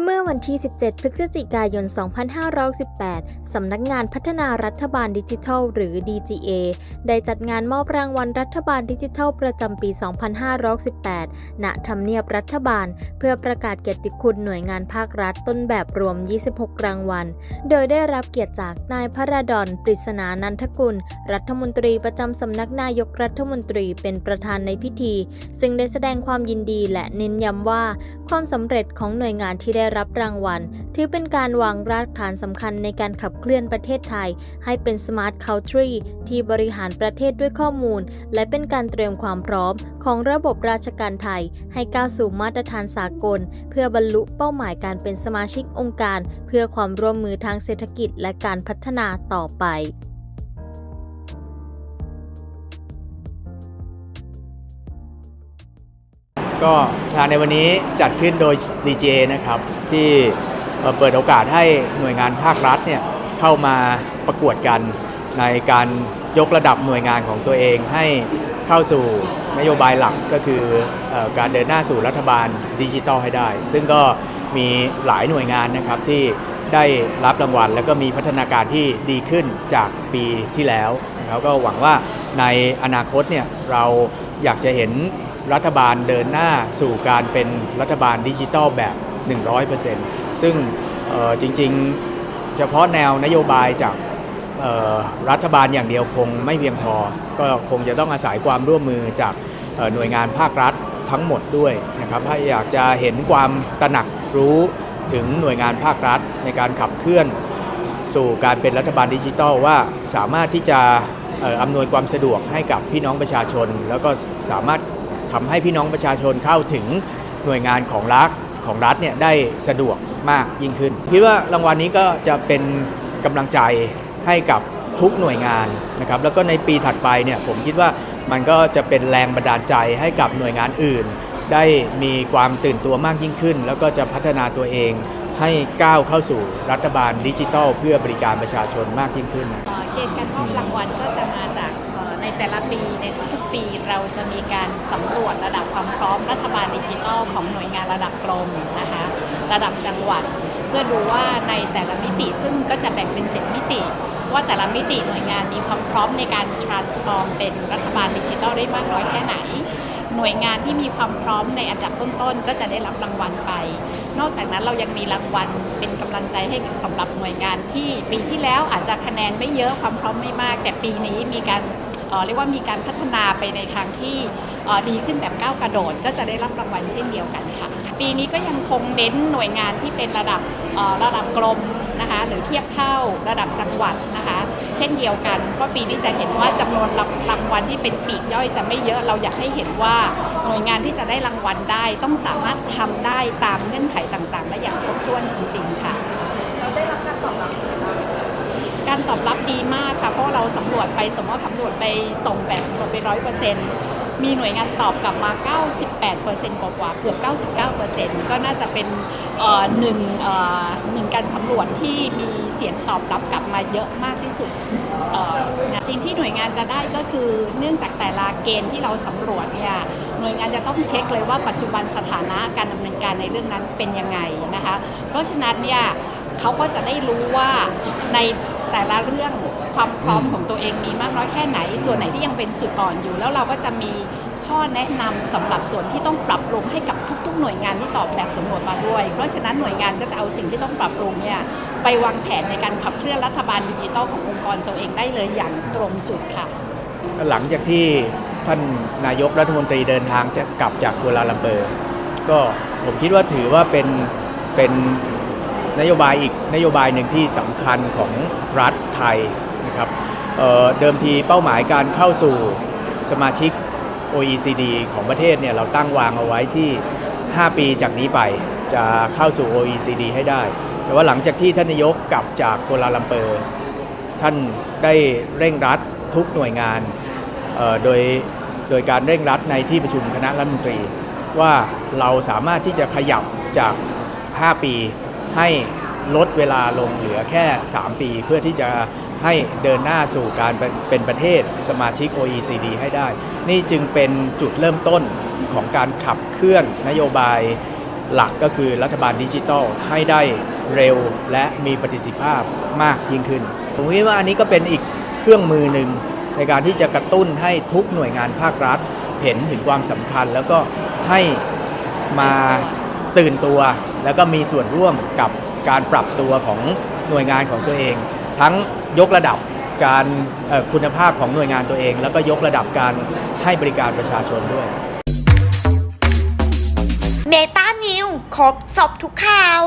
เมื่อวันที่ 17 พฤศจิกายน 2518 สำนักงานพัฒนารัฐบาลดิจิทัล หรือ DGA ได้จัดงานมอบรางวัลรัฐบาลดิจิทัลประจำปี 2518 ณ ทำเนียบรัฐบาล เพื่อประกาศเกียรติคุณหน่วยงานภาครัฐต้นแบบรวม 26 รางวัล โดยได้รับเกียรติจากนายพระราดอนปริศนานันทกุล รัฐมนตรีประจำสำนักนายกรัฐมนตรีเป็นประธานในพิธี ซึ่งได้แสดงความยินดีและเน้นย้ำว่า ความสำเร็จของหน่วยงานที่ได้ได้รับรางวัล ถือเป็นการวางรากฐานสำคัญในการขับเคลื่อนประเทศไทย ให้เป็น Smart Country ที่บริหารประเทศด้วยข้อมูล และเป็นการเตรียมความพร้อม ของระบบราชการไทย ให้ก้าวสู่มาตรฐานสากล เพื่อบรรลุเป้าหมายการเป็นสมาชิกองค์การ เพื่อความร่วมมือทางเศรษฐกิจและการพัฒนาต่อไป ก็งานในวันนี้จัดขึ้นโดย DGA นะครับ ที่เอ่อเปิดโอกาสให้หน่วยงานภาครัฐเนี่ยเข้ามาประกวดกันในการยกระดับหน่วยงานของตัวเองให้เข้าสู่นโยบายหลักก็คือออการเดินหน้าสู่รัฐบาลดิจิทัลให้ได้ ซึ่งก็มีหลายหน่วยงานนะครับที่ได้รับรางวัล แล้วก็มีพัฒนาการที่ดีขึ้นจากปีที่แล้วนะครับก็หวังว่าในอนาคตเนี่ยเราอยากจะเห็น รัฐบาลเดินหน้าสู่การเป็นรัฐบาลดิจิทัลแบบ 100%ซึ่งเอ่อจริงๆเฉพาะแนวนโยบายจากรัฐบาลอย่างเดียวคงไม่เพียงพอ ก็คงจะต้องอาศัยความร่วมมือจากหน่วยงานภาครัฐทั้งหมดด้วยนะครับถ้าอยากจะเห็นความตระหนักรู้ถึงหน่วยงานภาครัฐในการขับเคลื่อน สู่การเป็นรัฐบาลดิจิทัลว่าสามารถที่จะอำนวยความสะดวกให้กับพี่น้องประชาชน แล้วก็สามารถ ทำให้พี่น้องประชาชนเข้าถึงหน่วยงานของรัฐของรัฐเนี่ยได้สะดวกมากยิ่งขึ้นคิดว่ารางวัลนี้ก็จะเป็นกำลังใจให้กับทุกหน่วยงานนะครับแล้วก็ในปีถัดไปเนี่ยผมคิดว่ามันก็จะเป็นแรงบันดาลใจให้กับหน่วยงานอื่น ได้มีความตื่นตัวมากยิ่งขึ้น แล้วก็จะพัฒนาตัวเองให้ก้าวเข้าสู่รัฐบาลดิจิทัล เพื่อบริการประชาชนมากยิ่งขึ้นเกณฑ์การมอบรางวัลก็จะมาจาก ในแต่ละปีในทุกๆปีเราจะมีการสำรวจระดับความพร้อมรัฐบาลดิจิทัลของหน่วยงานระดับกรมนะคะระดับจังหวัด เพื่อดูว่าในแต่ละมิติซึ่งก็จะแบ่งเป็น 7 มิติ ว่าแต่ละมิติหน่วยงานมีความพร้อมในการ transform เป็นรัฐบาลดิจิทัลได้มากน้อยแค่ไหน หน่วยงานที่มีความพร้อมในอันดับต้นๆ ก็จะได้รับรางวัลไป นอกจากนั้นเรายังมีรางวัลเป็นกำลังใจให้สำหรับหน่วยงานที่ปีที่แล้วอาจจะคะแนนไม่เยอะความพร้อมไม่มาก แต่ปีนี้มีการ เรียกว่ามีการพัฒนาไปในทางที่ดีขึ้นแบบก้าวกระโดด ก็จะได้รับรางวัลเช่นเดียวกันค่ะ ปีนี้ก็ยังคงเน้นหน่วยงานที่เป็นระดับระดับกรมนะคะหรือเทียบเท่าระดับจังหวัดนะคะ เช่นเดียวกันเพราะปีนี้จะเห็นว่าจำนวนรางวัลที่เป็นปีกย่อยจะไม่เยอะเราอยากให้เห็นว่าหน่วยงานที่จะได้รางวัลได้ ต้องสามารถทำได้ตามเงื่อนไขต่างๆ และอย่างครบถ้วนจริง ๆ ค่ะ การตอบรับดีมากค่ะ เพราะเราสำรวจไปสมมติสำรวจไปส่งแบบสำรวจไปร้อยเปอร์เซ็นต์มีหน่วยงานตอบกลับมา 98%กว่าๆเกือบ 99%ก็น่าจะเป็นหนึ่งหนึ่งการสำรวจที่มีเสียงตอบรับกลับมาเยอะมากที่สุดนะสิ่งที่หน่วยงานจะได้ก็คือเนื่องจากแต่ละเกณฑ์ที่เราสำรวจเนี่ยหน่วยงานจะต้องเช็คเลยว่าปัจจุบันสถานะการดำเนินการในเรื่องนั้นเป็นยังไงนะคะ เพราะฉะนั้นเนี่ยเขาก็จะได้รู้ว่าใน แต่ละเรื่องความพร้อมของตัวเองมีมากน้อยแค่ไหน ส่วนไหนที่ยังเป็นจุดอ่อนอยู่ แล้วเราก็จะมีข้อแนะนำสำหรับส่วนที่ต้องปรับปรุงให้กับทุก ๆ หน่วยงานที่ตอบแบบสำรวจมาด้วย เพราะฉะนั้นหน่วยงานก็จะเอาสิ่งที่ต้องปรับปรุงเนี่ยไปวางแผนในการขับเคลื่อนรัฐบาลดิจิทัลขององค์กรตัวเองได้เลยอย่างตรงจุดค่ะ หลังจากที่ท่านนายกรัฐมนตรีเดินทางจะกลับจากกัวลาลัมเปอร์ก็ผมคิดว่าถือว่าเป็นเป็น นโยบายอีกนโยบายหนึ่งที่สำคัญของรัฐไทยนะครับเเดิมทีเป้าหมายการเข้าสู่สมาชิก OECD ของประเทศเนี่ยเราตั้งวางเอาไว้ที่ 5 ปีจากนี้ไปจะเข้าสู่ OECD ให้ได้ แต่ว่าหลังจากที่ท่านนายกกลับจากกัวลาลัมเปอร์ ท่านได้เร่งรัดทุกหน่วยงานโดยโดยการเร่งรัดในที่ประชุมคณะรัฐมนตรี ว่าเราสามารถที่จะขยับจาก 5 ปี ให้ลดเวลาลงเหลือแค่ 3 ปี เพื่อที่จะให้เดินหน้าสู่การเป็นเป็นประเทศสมาชิก OECD ให้ได้ นี่จึงเป็นจุดเริ่มต้นของการขับเคลื่อนนโยบายหลักก็คือรัฐบาลดิจิทัลให้ได้เร็วและมีประสิทธิภาพมากยิ่งขึ้น ผมคิดว่าอันนี้ก็เป็นอีกเครื่องมือหนึ่งในการที่จะกระตุ้นให้ทุกหน่วยงานภาครัฐ เห็นถึงความสำคัญแล้วก็ให้มาตื่นตัว แล้วก็มีส่วนร่วมกับการปรับตัวของหน่วยงานของตัวเอง ทั้งยกระดับการคุณภาพของหน่วยงานตัวเอง แล้วก็ยกระดับการให้บริการประชาชนด้วย เมตานิวครบสอบทุกข่าว